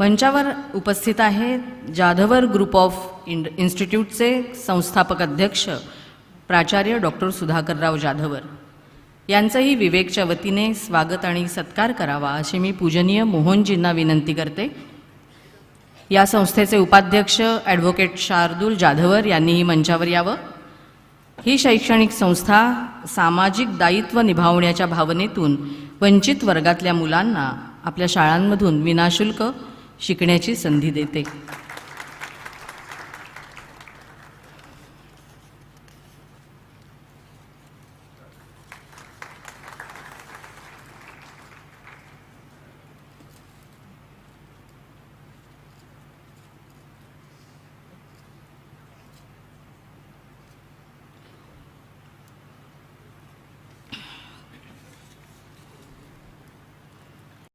मंचावर उपस्थित आहे जाधवर ग्रुप ऑफ इंड इन्स्टिट्यूटचे संस्थापक अध्यक्ष प्राचार्य डॉक्टर सुधाकरराव जाधवर. यांचंही विवेकच्या वतीने स्वागत आणि सत्कार करावा अशी मी पूजनीय मोहनजींना विनंती करते. या संस्थेचे उपाध्यक्ष ॲडव्होकेट शार्दूल जाधवर यांनीही मंचावर यावं. ही शैक्षणिक संस्था सामाजिक दायित्व निभावण्याच्या भावनेतून वंचित वर्गातल्या मुलांना आपल्या शाळांमधून विनाशुल्क शिकण्याची संधी देते.